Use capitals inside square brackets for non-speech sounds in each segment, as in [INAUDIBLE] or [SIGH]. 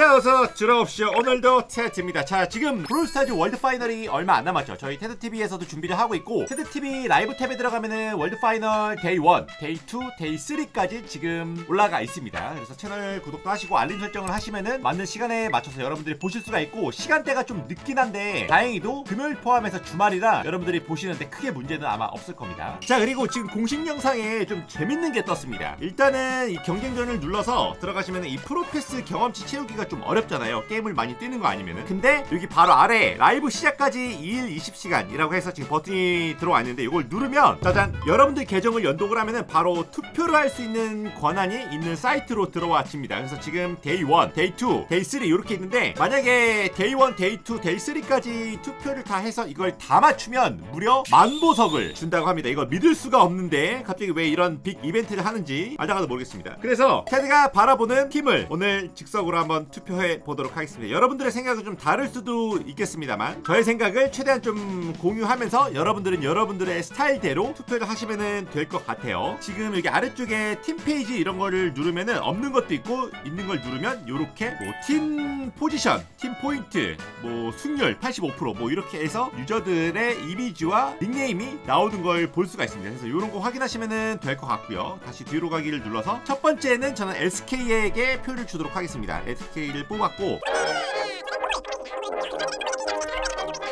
자 어서 들어옵시오. 오늘도 테드입니다. 자 지금 브롤스타즈 월드 파이널이 얼마 안 남았죠. 저희 테드TV에서도 준비를 하고 있고 테드TV 라이브 탭에 들어가면은 월드 파이널 데이 1, 데이 2, 데이 3까지 지금 올라가 있습니다. 그래서 채널 구독도 하시고 알림 설정을 하시면은 맞는 시간에 맞춰서 여러분들이 보실 수가 있고 시간대가 좀 늦긴 한데 다행히도 금요일 포함해서 주말이라 여러분들이 보시는데 크게 문제는 아마 없을 겁니다. 자 그리고 지금 공식 영상에 좀 재밌는 게 떴습니다. 일단은 이 경쟁전을 눌러서 들어가시면 이 프로패스 경험치 채우기가 좀 어렵잖아요. 게임을 많이 뛰는 거 아니면은. 근데 여기 바로 아래 라이브 시작까지 2일 20시간이라고 해서 지금 버튼이 들어와 있는데 이걸 누르면 짜잔! 여러분들 계정을 연동을 하면은 바로 투표를 할 수 있는 권한이 있는 사이트로 들어와집니다. 그래서 지금 데이 1, 데이 2, 데이 3 이렇게 있는데 만약에 데이 1, 데이 2, 데이 3까지 투표를 다 해서 이걸 다 맞추면 무려 만 보석을 준다고 합니다. 이거 믿을 수가 없는데 갑자기 왜 이런 빅 이벤트를 하는지 알다가도 모르겠습니다. 그래서 테드가 바라보는 팀을 오늘 즉석으로 한번 투표 해 보도록 하겠습니다 여러분들의 생각은 좀 다를 수도 있겠습니다만 저의 생각을 최대한 좀 공유하면서 여러분들은 여러분들의 스타일대로 투표를 하시면 될 것 같아요 지금 여기 아래쪽에 팀 페이지 이런 거를 누르면은 없는 것도 있고 있는 걸 누르면 요렇게 뭐팀 포지션, 팀 포인트, 뭐 승률 85%뭐 이렇게 해서 유저들의 이미지와 닉네임이 나오는 걸 볼 수가 있습니다. 그래서 이런 거 확인하시면 될 것 같고요. 다시 뒤로 가기를 눌러서 첫 번째는 저는 SK에게 표를 주도록 하겠습니다. SK 를 뽑았고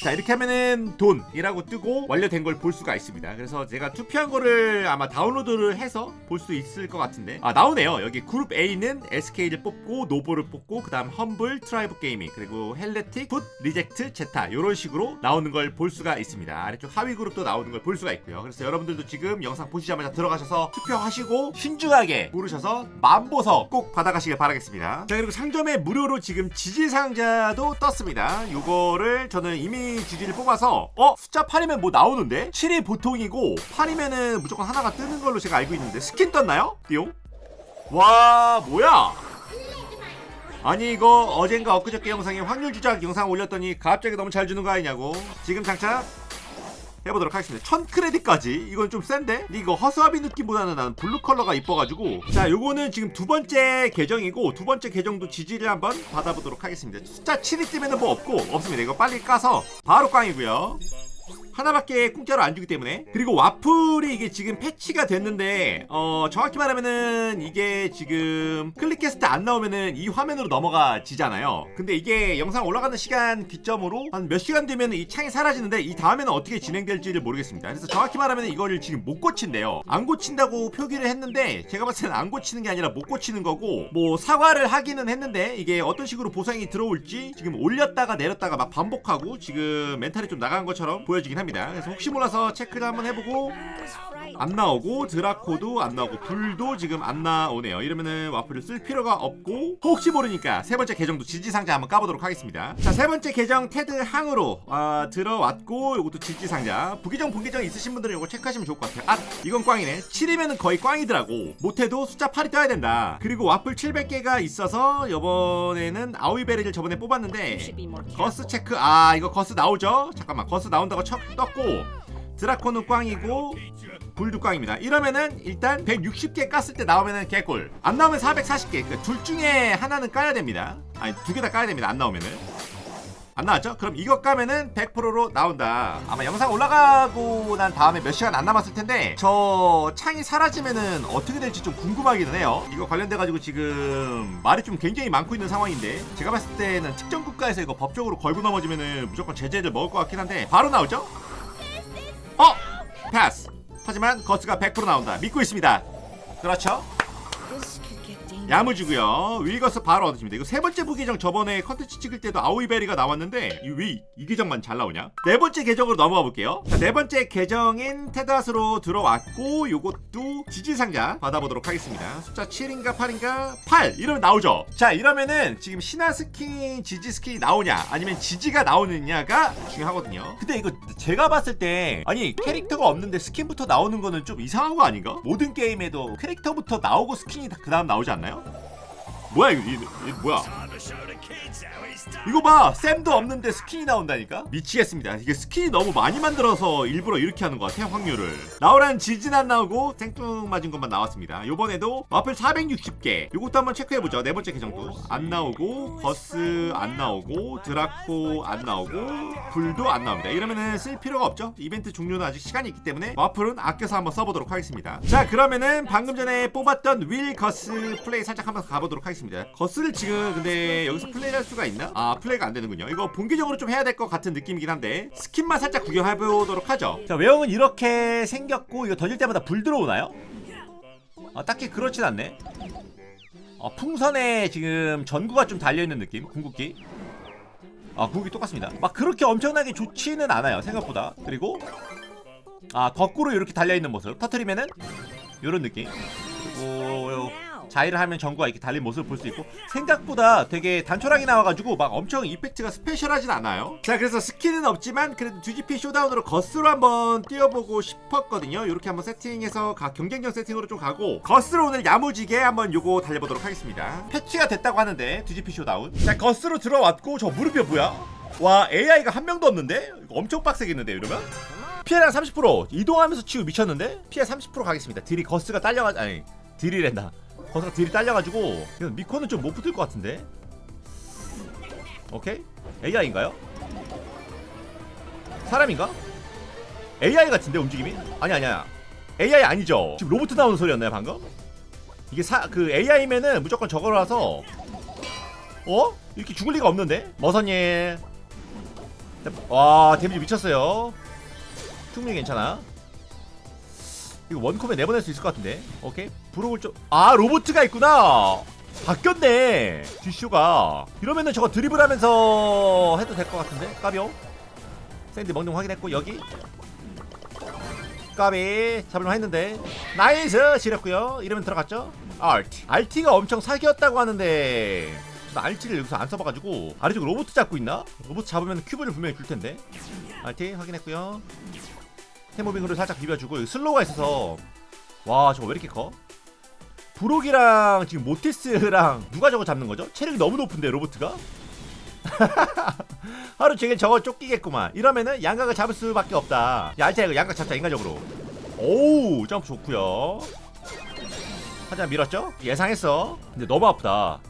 자 이렇게 하면은 돈이라고 뜨고 완료된 걸 볼 수가 있습니다. 그래서 제가 투표한 거를 아마 다운로드를 해서 볼 수 있을 것 같은데. 아 나오네요. 여기 그룹 A는 SK를 뽑고 노보를 뽑고 그 다음 험블 트라이브 게이밍 그리고 헬레틱 풋 리젝트 제타 이런 식으로 나오는 걸 볼 수가 있습니다. 아래쪽 하위 그룹도 나오는 걸 볼 수가 있고요. 그래서 여러분들도 지금 영상 보시자마자 들어가셔서 투표하시고 신중하게 고르셔서 만보석 꼭 받아가시길 바라겠습니다. 자 그리고 상점에 무료로 지금 지지 상자도 떴습니다. 요거를 저는 이미 지지를 뽑아서 어 숫자 8이면 뭐 나오는데? 7이 보통이고 8이면은 무조건 하나가 뜨는 걸로 제가 알고 있는데 스킨 떴나요? 띠용? 와 뭐야? 아니 이거 어젠가 엊그저께 영상에 확률 주작 영상 올렸더니 갑자기 너무 잘 주는 거 아니냐고. 지금 장착 해보도록 하겠습니다. 1000 크레딧까지 이건 좀 센데? 이거 허수아비 느낌보다는 나는 블루 컬러가 이뻐가지고 자 요거는 지금 두 번째 계정이고 두 번째 계정도 지지를 한번 받아보도록 하겠습니다. 숫자 7이 뜨면 뭐 없고 없습니다. 이거 빨리 까서 바로 꽝이고요. 하나밖에 공짜로 안 주기 때문에. 그리고 와플이 이게 지금 패치가 됐는데 어 정확히 말하면은 이게 지금 클릭했을 때 안 나오면은 이 화면으로 넘어가 지잖아요. 근데 이게 영상 올라가는 시간 기점으로 한 몇 시간 되면 이 창이 사라지는데 이 다음에는 어떻게 진행될지를 모르겠습니다. 그래서 정확히 말하면 이거를 지금 못 고친대요. 안 고친다고 표기를 했는데 제가 봤을 때는 안 고치는 게 아니라 못 고치는 거고 뭐 사과를 하기는 했는데 이게 어떤 식으로 보상이 들어올지 지금 올렸다가 내렸다가 막 반복하고 지금 멘탈이 좀 나간 것처럼 보여지긴 합니다 그래서 혹시 몰라서 체크를 한번 해보고 안 나오고 드라코도 안 나오고 불도 지금 안 나오네요. 이러면은 와플을 쓸 필요가 없고 혹시 모르니까 세 번째 계정도 지지상자 한번 까보도록 하겠습니다. 자 세 번째 계정 테드 항으로 아, 들어왔고 이것도 지지상자. 부계정 본계정 있으신 분들은 이거 체크하시면 좋을 것 같아요. 아 이건 꽝이네. 7이면은 거의 꽝이더라고. 못해도 숫자 8이 떠야 된다. 그리고 와플 700개가 있어서 이번에는 아우이베리를 저번에 뽑았는데 거스 체크 아 이거 거스 나오죠? 잠깐만 거스 나온다고 척 떴고 드라코는 꽝이고 불도 꽝입니다. 이러면은 일단 160개 깠을 때 나오면은 개꿀. 안 나오면 440개. 그둘 중에 하나는 까야 됩니다. 아니 두 개 다 까야 됩니다. 안 나오면은 안 나왔죠? 그럼 이거 까면은 100%로 나온다. 아마 영상 올라가고 난 다음에 몇 시간 안 남았을 텐데 저 창이 사라지면은 어떻게 될지 좀 궁금하기는 해요. 이거 관련돼 가지고 지금 말이 좀 굉장히 많고 있는 상황인데 제가 봤을 때는 특정 국가에서 이거 법적으로 걸고 넘어지면은 무조건 제재를 먹을 것 같긴 한데 바로 나오죠? 어! 패스. 하지만 거스가 100% 나온다. 믿고 있습니다. 그렇죠? 야무지고요. 위거스 바로 얻으십니다. 이거 세 번째 부계정 저번에 컨텐츠 찍을 때도 아오이베리가 나왔는데 이왜이 계정만 잘 나오냐? 네 번째 계정으로 넘어가 볼게요. 자, 네 번째 계정인 테다스로 들어왔고 요것도 지지 상자 받아보도록 하겠습니다. 숫자 7인가 8인가 8 이러면 나오죠. 자 이러면은 지금 신화 스킨, 지지 스킨이 나오냐 아니면 지지가 나오느냐가 중요하거든요. 근데 이거 제가 봤을 때 아니 캐릭터가 없는데 스킨부터 나오는 거는 좀 이상한 거 아닌가? 모든 게임에도 캐릭터부터 나오고 스킨이 그 다음 나오지 않나요? 뭐야 이거, 이거, 이거 뭐야 이거 봐 샘도 없는데 스킨이 나온다니까? 미치겠습니다. 이게 스킨이 너무 많이 만들어서 일부러 이렇게 하는 것 같아요 확률을. 나오란 지진 안 나오고 생뚱 맞은 것만 나왔습니다. 요번에도 마플 460개. 요것도 한번 체크해보죠. 네 번째 계정도. 안 나오고 거스 안 나오고 드라코 안 나오고 불도 안 나옵니다. 이러면은 쓸 필요가 없죠? 이벤트 종료는 아직 시간이 있기 때문에 마플은 아껴서 한번 써보도록 하겠습니다. 자 그러면은 방금 전에 뽑았던 윌 거스 플레이 살짝 한번 가보도록 하겠습니다. 거스를 지금 근데 여기서 플레이할 수가 있나? 아 플레이가 안 되는군요. 이거 본격적으로 좀 해야 될 것 같은 느낌이긴 한데 스킨만 살짝 구경해보도록 하죠. 자 외형은 이렇게 생겼고 이거 던질 때마다 불 들어오나요? 아 딱히 그렇진 않네. 어, 풍선에 지금 전구가 좀 달려있는 느낌? 궁극기? 아 궁극기 똑같습니다. 막 그렇게 엄청나게 좋지는 않아요 생각보다. 그리고 아 거꾸로 이렇게 달려있는 모습 터트리면은 요런 느낌 자위를 하면 전구가 이렇게 달린 모습을 볼 수 있고 생각보다 되게 단촐하게 나와가지고 막 엄청 이펙트가 스페셜하진 않아요. 자 그래서 스킨은 없지만 그래도 뒤집히 쇼다운으로 거스로 한번 뛰어보고 싶었거든요. 이렇게 한번 세팅해서 가, 경쟁전 세팅으로 좀 가고 거스로 오늘 야무지게 한번 요거 달려보도록 하겠습니다. 패치가 됐다고 하는데 뒤집히 쇼다운. 자 거스로 들어왔고 저 무릎이 뭐야? 와 AI가 한 명도 없는데? 엄청 빡세겠는데 이러면? 피해량 30% 이동하면서 치우 미쳤는데? 피해 30% 가겠습니다. 딜이 거스가 딸려가 아니 딜이랜다 거스가 딜이 딸려가지고 미코는 좀 못 붙을 것 같은데 오케이 AI인가요? 사람인가? AI 같은데 움직임이? 아니 아니야 AI 아니죠 지금 로봇 나오는 소리였나요 방금? 이게 사 그 AI면은 무조건 저거라서 어? 이렇게 죽을 리가 없는데 머선예 와 데미지 미쳤어요 충분히 괜찮아 이거 원콤에 내보낼 수 있을 것 같은데. 오케이. 브로글 좀아 로보트가 있구나. 바뀌었네. 뒷쇼가. 이러면은 저거 드리블 하면서 해도 될 것 같은데? 까비오? 샌드 먹는 거 확인했고 여기. 까비. 잡을만 했는데. 나이스! 지렸고요. 이러면 들어갔죠? 알티 알티가 엄청 사기였다고 하는데. 알티를 여기서 안 써봐가지고. 아래쪽 로봇 잡고 있나? 로봇 잡으면 큐브를 분명히 줄 텐데. 알티 확인했고요 해모빙으로 살짝 비벼주고 슬로우가 있어서. 와 저거 왜 이렇게 커? 브록이랑 지금 모티스랑 누가 저거 잡는 거죠? 체력이 너무 높은데 로보트가? [LAUGHS] 하루 종일 저거 쫓기겠구만. 이러면은 양각을 잡을 수밖에 없다. 야 알자 이거 양각 잡자 인간적으로. 오우 점프 좋구요. 하지만 밀었죠? 예상했어. 근데 너무 아프다.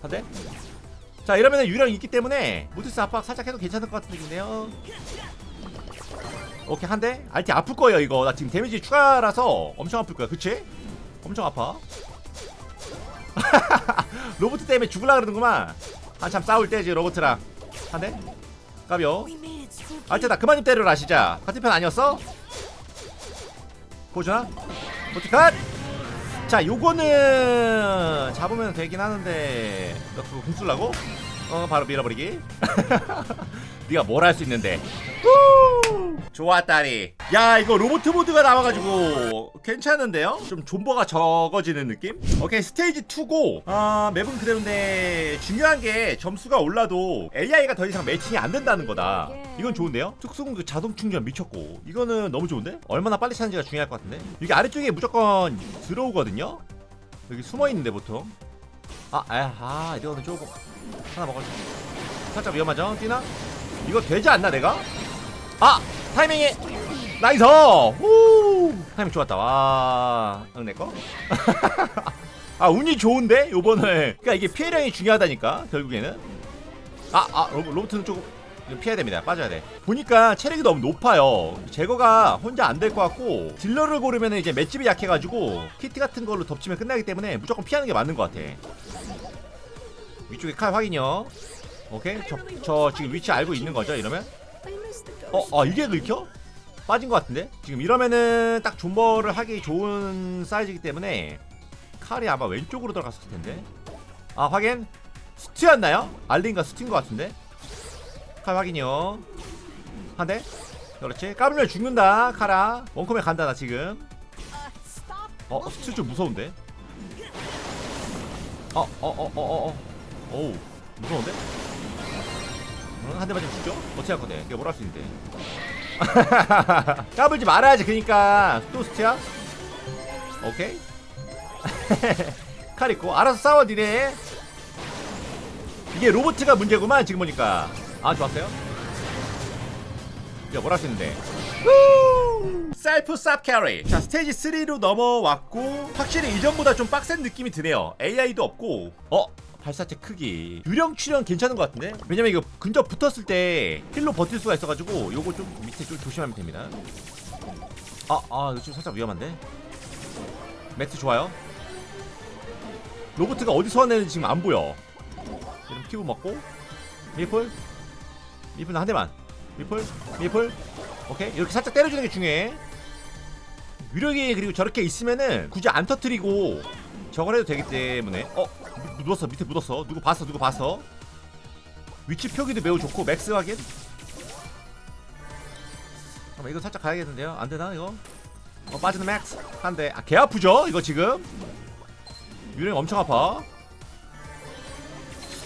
한대 자 이러면은 유령 있기 때문에 모티스 압박 살짝 해도 괜찮을 것 같은 느낌이네요 오케이 한 대. 알티 아플 거예요 이거. 나 지금 데미지 추가라서 엄청 아플 거야. 그치? 엄청 아파. [LAUGHS] 로봇 때문에 죽을라 그러는구만. 한참 싸울 때지 로봇랑. 한 대. 까비오. 알티다 그만 좀 때려라 시자. 같은 편 아니었어? 보여주나? 모티컷! 자 요거는 잡으면 되긴 하는데 너 그거 궁 쓸라고? 어 바로 밀어버리기 [LAUGHS] 네가 뭘 할 수 있는데 후! 좋았다리 야 이거 로보트 모드가 나와가지고 괜찮은데요? 좀 존버가 적어지는 느낌? 오케이 스테이지 2고 아 맵은 그대로인데 중요한 게 점수가 올라도 AI가 더 이상 매칭이 안 된다는 거다 이건 좋은데요? 특수공 그 자동 충전 미쳤고 이거는 너무 좋은데? 얼마나 빨리 차는지가 중요할 것 같은데 이게 아래쪽에 무조건 들어오거든요? 여기 숨어있는데 보통 아, 아, 아 이거는 조금 하나 먹어줘 살짝 위험하죠? 뛰나? 이거 되지 않나 내가? 아! 타이밍이! 나이스! 후! 타이밍 좋았다 와... 응 내꺼? [LAUGHS] 아 운이 좋은데? 요번에 그니까 이게 피해량이 중요하다니까 결국에는 아! 아 로봇, 로봇은 조금 좀 피해야 됩니다 빠져야 돼 보니까 체력이 너무 높아요 제거가 혼자 안 될 것 같고 딜러를 고르면 이제 맷집이 약해가지고 키트 같은 걸로 덮치면 끝나기 때문에 무조건 피하는 게 맞는 것 같아 위쪽에 칼 확인요 오케이 저, 저 지금 위치 알고 있는 거죠 이러면 어, 아 이게 긁혀? 빠진 것 같은데? 지금 이러면은 딱 존버를 하기 좋은 사이즈이기 때문에 칼이 아마 왼쪽으로 들어갔을 텐데. 아 확인. 스티였나요? 알린가 스티인 것 같은데? 칼 확인이요. 한 대? 그렇지. 까불면 죽는다 카라. 원컴에 간다 나 지금. 어 스티 좀 무서운데? 어어어어 어 어. 어우 무서운데? 응, 한 대만 좀 죽죠? 어떻게 할 건데? 이게 뭘 할 수 있는데? [LAUGHS] 까불지 말아야지 그니까. 또 스티야? 오케이. [LAUGHS] 칼 있고. 알아서 싸워 니네. 이게 로보트가 문제구만 지금 보니까. 아 좋았어요. 야 뭘 할 수 있는데? 셀프 쌉 캐리. 자 스테이지 3로 넘어왔고 확실히 이전보다 좀 빡센 느낌이 드네요. AI도 없고. 어? 발사체 크기. 유령 출연 괜찮은 것 같은데? 왜냐면 이거 근접 붙었을 때 힐로 버틸 수가 있어가지고 요거 좀 밑에 좀 조심하면 됩니다. 아, 아 이거 좀 살짝 위험한데? 매트 좋아요? 로보트가 어디서 왔는지 지금 안 보여. 이름 큐브 먹고. 미풀 미풀 한 대만. 미풀 미풀 오케이. 이렇게 살짝 때려주는 게 중요해. 유력이 그리고 저렇게 있으면은 굳이 안 터트리고 저걸 해도 되기 때문에. 어 묻- 묻었어. 밑에 묻었어. 누구 봤어? 누구 봤어? 위치 표기도 매우 좋고 맥스 확인 잠깐만 이거 살짝 가야겠는데요? 안 되나 이거? 어 빠지는 맥스. 한대 아 개 아프죠? 이거 지금? 유령 엄청 아파.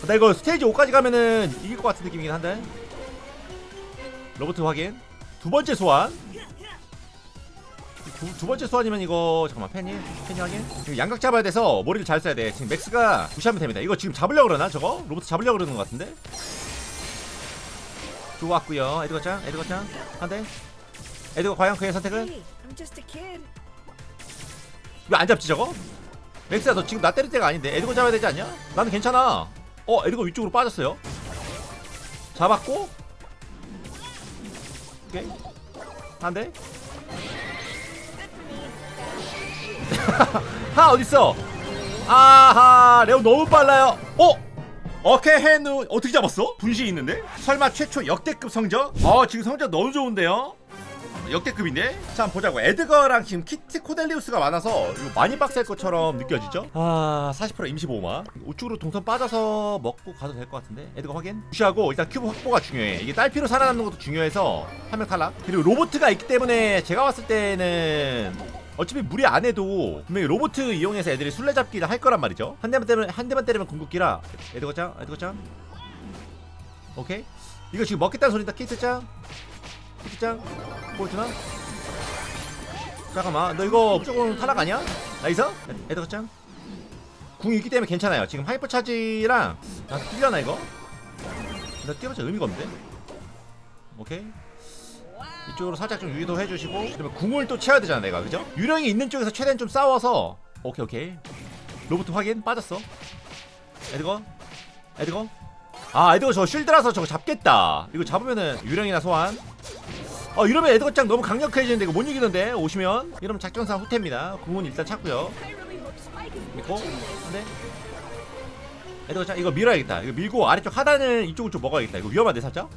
나 이거 스테이지 5까지 가면은 이길 것 같은 느낌이긴 한데. 로보트 확인. 두 번째 소환 두, 두 번째 소환이면 이거 잠깐만 팬이? 팬이 확인? 지금 양각 잡아야 돼서 머리를 잘 써야 돼. 지금 맥스가 무시하면 됩니다. 이거 지금 잡으려고 그러나 저거? 로보트 잡으려고 그러는 것 같은데? 좋았고요. 에드거 짱 에드거 짱 한대. 에드거 과연 그의 선택은. 왜 안 잡지 저거? 맥스야 너 지금 나 때릴 때가 아닌데 에드거 잡아야 되지 않냐? 나는 괜찮아. 어 에드거 위쪽으로 빠졌어요. 잡았고. 오케이. 한대 하 어딨어 아하 레오 너무 빨라요 어? 오케이 해누 어떻게 잡았어? 분신 있는데? 설마 최초 역대급 성적? 어 지금 성적 너무 좋은데요? 역대급인데? 자 한번 보자고 에드거랑 지금 키트 코델리우스가 많아서 이거 많이 빡셀 것처럼 느껴지죠? 아40% 임시 보호막 우측으로 동선 빠져서 먹고 가도 될 것 같은데 에드거 확인 무시하고 일단 큐브 확보가 중요해 이게 딸피로 살아남는 것도 중요해서 한 명 탈락 그리고 로보트가 있기 때문에 제가 봤을 때는 어차피 무리 안 해도 분명히 로보트 이용해서 애들이 술래잡기를 할 거란 말이죠 한 대만 때리면 한 대만 때리면 궁극기라 에드거 짱 에드거 짱 오케이 이거 지금 먹겠다는 소리다 키트 짱 키트 짱 보여주나? 잠깐만 너 이거 무조건 탈락 아니야? 나이스? 에드거 짱 궁이 있기 때문에 괜찮아요 지금 하이퍼 차지랑 나 뛰려나 이거? 나 뛰어봤자 의미가 없는데? 오케이 이쪽으로 살짝 좀 유도해 주시고 그러면 궁을 또 채워야 되잖아 내가. 그죠? 유령이 있는 쪽에서 최대한 좀 싸워서. 오케이 오케이. 로봇 확인. 빠졌어. 에드거 에드거 아 에드거 저 쉴드라서 저거 잡겠다. 이거 잡으면은 유령이나 소환. 어 이러면 에드거 짱 너무 강력해지는데 이거 못 이기는데? 오시면. 이러면 작전상 후퇴입니다. 궁은 일단 찾고요. 믿고. this. 한대 에드거 짱 이거 밀어야겠다. 이거 밀고 아래쪽 하단을 이쪽을 좀 먹어야겠다. 이거 위험한데 살짝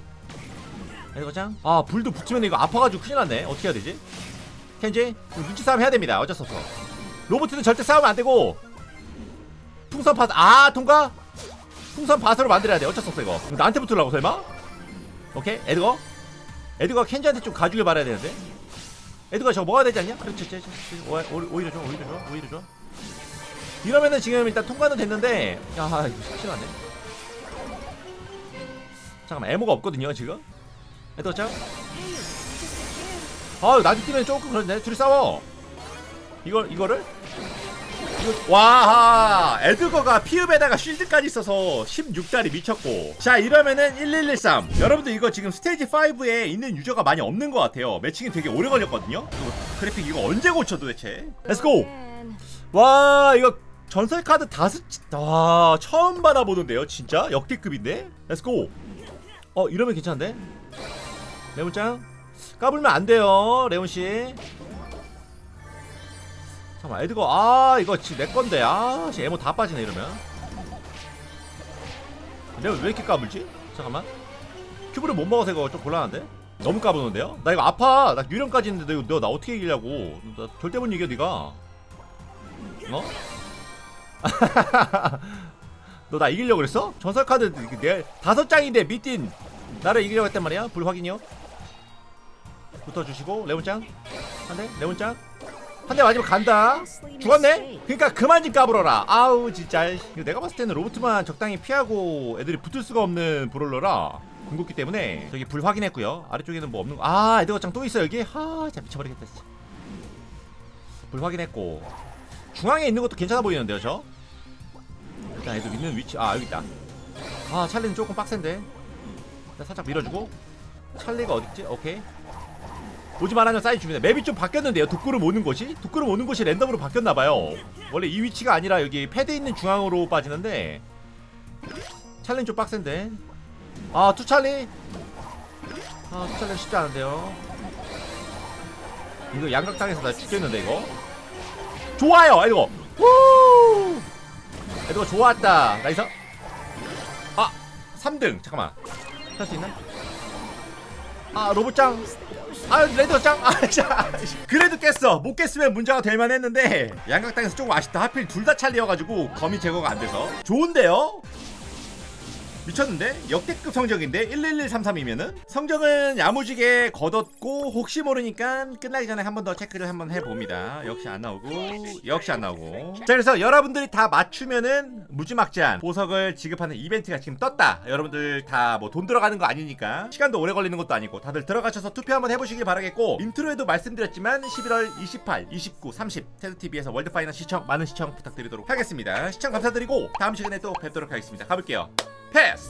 에드거짱 아 불도 붙으면 이거 아파가지고 큰일 났네. 어떻게 해야 되지? 켄지 눈치 싸움 해야 됩니다. 어쩔 수 없어. 로보트는 절대 싸우면 안 되고. 풍선 파스 아 통과? 풍선 파스로 만들어야 돼. 어쩔 수 없어 이거. 나한테 붙으려고 설마? 오케이 에드거? 에드거 켄지한테 좀 가주길 바라야 되는데. 에드거 저거 먹어야 되지 않냐? 그렇지 그렇지, 오- 오히려 좋아 오히려 좋아 오히려 좋아 이러면은 지금 일단 통과는 됐는데. 야 이거 실하네. 잠깐만 에모가 없거든요 지금 kid. 아 나중에 뛰면 조금 그런데 둘이 싸워. 이걸 이거를? 이거 와 에드거가 피읍에다가 쉴드까지 있어서 16달이 미쳤고. 자 이러면은 1113 여러분들 이거 지금 스테이지 5에 있는 유저가 많이 없는 것 같아요. 매칭이 되게 오래 걸렸거든요. 그래픽 이거 언제 고쳐 도대체? 렛츠고. 와 이거 전설 카드 다섯 와 처음 받아보는데요 진짜? 역대급인데? 렛츠고 어 이러면 괜찮은데 레몬짱? 까불면 안 돼요 레몬씨. 잠깐만 에드거 아 이거 내 건데. 아씨 에모 다 빠지네 이러면. 내가 왜 이렇게 까불지? 잠깐만. 큐브를 못 먹어서 이거 좀 곤란한데? 너무 까부는데요? 나 이거 아파! 나 유령까지 있는데 너, 너 나 어떻게 이기려고? 나 절대 못 이겨 니가. 어? [LAUGHS] 너 나 이기려고 그랬어? 전설 카드 내 다섯 장인데 미딘 나를 이기려고 했단 말이야? 불 확인이요. 붙어주시고 레몬짱 한대 레몬짱 한 대 맞으면 간다. 죽었네? 그러니까 그만 좀 까불어라. 아우 진짜 이거 내가 봤을 때는 로봇만 적당히 피하고 애들이 붙을 수가 없는 브롤러라 궁극기 때문에 저기 불 확인했고요. 아래쪽에는 뭐 없는 거. 아 에드거짱 또 있어 여기. 하 진짜 미쳐버리겠다 진짜. 불 확인했고 중앙에 있는 것도 괜찮아 보이는데요 저. 일단 애들 있는 위치 아 여기 있다 아 찰리는 조금 빡센데 일단 살짝 밀어주고. 찰리가 어딨지? 오케이. 오지만 하면 사인 줍니다. 맵이 좀 바뀌었는데요. 독구름 오는 곳이? 독구름 오는 곳이 랜덤으로 바뀌었나봐요. 원래 이 위치가 아니라 여기 패드 있는 중앙으로 빠지는데. 찰리는 좀 빡센데. 아 투찰리. 아 투찰리 쉽지 않은데요. 이거 양각당해서 나 죽겠는데 이거? 좋아요! 이거. 우! 이거 좋았다. 나이스. 아 3등. 잠깐만 할 수 있나? 아 로봇짱 아 레드짱 아 자. 그래도 깼어 못 깼으면 문제가 될 만 했는데 양각당에서 조금 아쉽다 하필 둘 다 찰리여가지고 거미 제거가 안 돼서 좋은데요? 미쳤는데? 역대급 성적인데? 11133이면은? 성적은 야무지게 거뒀고 혹시 모르니까 끝나기 전에 한 번 더 체크를 한 번 해봅니다 역시 안 나오고 역시 안 나오고 자 그래서 여러분들이 다 맞추면은 무지막지한 보석을 지급하는 이벤트가 지금 떴다. 여러분들 다 뭐 돈 들어가는 거 아니니까 시간도 오래 걸리는 것도 아니고 다들 들어가셔서 투표 한번 해보시길 바라겠고 인트로에도 말씀드렸지만 11월 28, 29, 30 테드TV에서 월드파이널 시청 많은 시청 부탁드리도록 하겠습니다. 시청 감사드리고 다음 시간에 또 뵙도록 하겠습니다. 가볼게요. 패스